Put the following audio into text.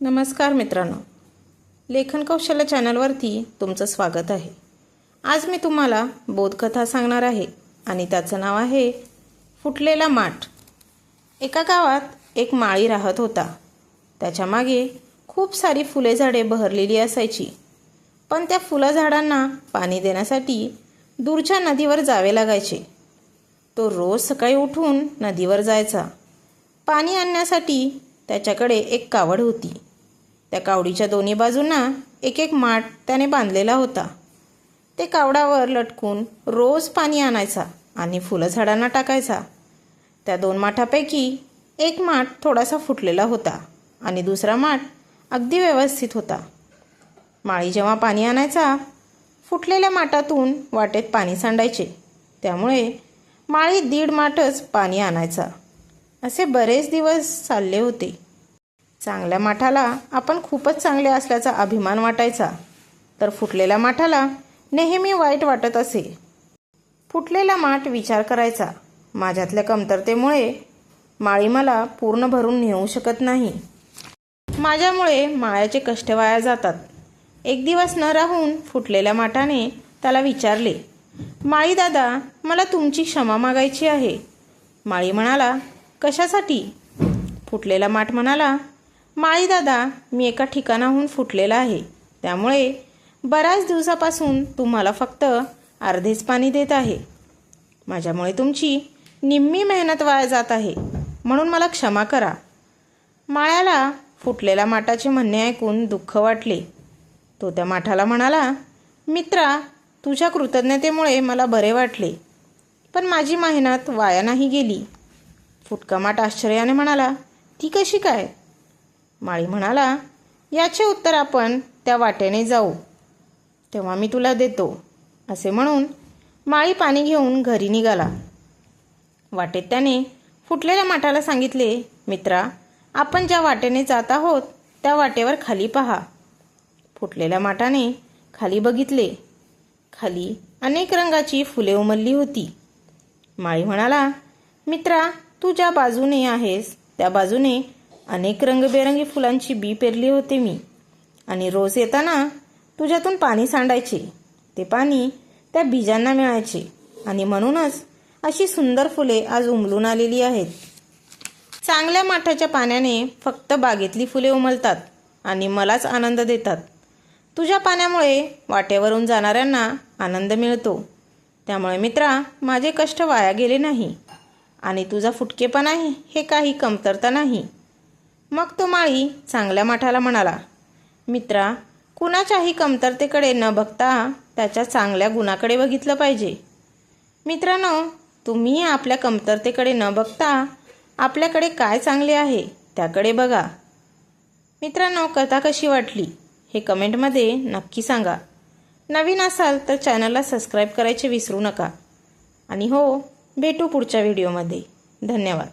नमस्कार मित्रांनो. लेखन कौशल्य चॅनलवरती तुमचं स्वागत आहे. आज मी तुम्हाला बोधकथा सांगणार आहे आणि त्याचं नाव आहे फुटलेला माठ. एका गावात एक माळी राहत होता. त्याच्यामागे खूप सारी फुले झाडे बहरलेली असायची. पण त्या फुलं झाडांना पाणी देण्यासाठी दूरच्या नदीवर जावे लागायचे. तो रोज सकाळी उठून नदीवर जायचा. पाणी आणण्यासाठी त्याच्याकडे एक कावड होती. त्या कावडीच्या दोन्ही बाजूंना एक एक माठ त्याने बांधलेला होता. ते कावडावर लटकून रोज पाणी आणायचा आणि फुलं झाडांना टाकायचा. त्या दोन माठापैकी एक माठ थोडासा फुटलेला होता आणि दुसरा माठ अगदी व्यवस्थित होता. माळी जेव्हा पाणी आणायचा फुटलेल्या माठातून वाटेत पाणी सांडायचे. त्यामुळे माळी दीड माठच पाणी आणायचा. असे बरेच दिवस चालले होते. चांगल्या माठाला आपण खूपच चांगले असल्याचा अभिमान वाटायचा. तर फुटलेल्या माठाला नेहमी वाईट वाटत असे. फुटलेला माठ विचार करायचा. माझ्यातल्या कमतरतेमुळे माळी मला पूर्ण भरून नेऊ शकत नाही. माझ्यामुळे माळ्याचे कष्ट वाया जातात. एक दिवस न राहून फुटलेल्या माठाने त्याला विचारले माळी दादा मला तुमची क्षमा मागायची आहे. माळी म्हणाला कशासाठी? फुटलेला माठ म्हणाला माळी दादा मी एका ठिकाणाहून फुटलेला आहे. त्यामुळे बऱ्याच दिवसापासून तुम्हाला फक्त अर्धेच पाणी देत आहे. माझ्यामुळे तुमची निम्मी मेहनत वाया जात आहे. म्हणून मला क्षमा करा. माळ्याला फुटलेल्या माठाचे म्हणणे ऐकून दुःख वाटले. तो त्या माठाला म्हणाला मित्रा तुझ्या कृतज्ञतेमुळे मला बरे वाटले. पण माझी मेहनत वाया नाही गेली. फुटका माठ आश्चर्याने म्हणाला ती कशी काय? माळी म्हणाला याचे उत्तर आपण त्या वाटेने जाऊ. तेव्हा मी तुला देतो. असे म्हणून माळी पाणी घेऊन घरी निघाला. वाटेत त्याने फुटलेल्या माठाला सांगितले मित्रा आपण ज्या वाटेने जात आहोत त्या वाटेवर खाली पहा. फुटलेल्या माठाने खाली बघितले. खाली अनेक रंगाची फुले उमलली होती. माळी म्हणाला मित्रा तू ज्या बाजूने आहेस त्या बाजूने अनेक रंगबेरंगी फुलांची बी पेरली होती मी. आणि रोज येताना तुझ्यातून पाणी सांडायचे. ते पाणी त्या बीजांना मिळायचे. आणि म्हणूनच अशी सुंदर फुले आज उमलून आलेली आहेत. चांगल्या माठाच्या पाण्याने फक्त बागेतली फुले उमलतात आणि मलाच आनंद देतात. तुझ्या पाण्यामुळे वाटेवरून जाणाऱ्यांना आनंद मिळतो. त्यामुळे मित्रा माझे कष्ट वाया गेले नाही. आणि तुझा फुटकेपणा आहे हे काही कमतरता नाही. मग तो माळी चांगल्या माठाला म्हणाला मित्रा कुणाच्याही कमतरतेकडे न बघता त्याच्या चांगल्या गुणाकडे बघितलं पाहिजे. मित्रांनो तुम्ही आपल्या कमतरतेकडे न बघता आपल्याकडे काय चांगले आहे त्याकडे बघा. मित्रांनो कथा कशी वाटली हे कमेंटमध्ये नक्की सांगा. नवीन असाल तर चॅनलला सबस्क्राईब करायचे विसरू नका. आणि हो भेटू पुढच्या व्हिडिओमध्ये. धन्यवाद.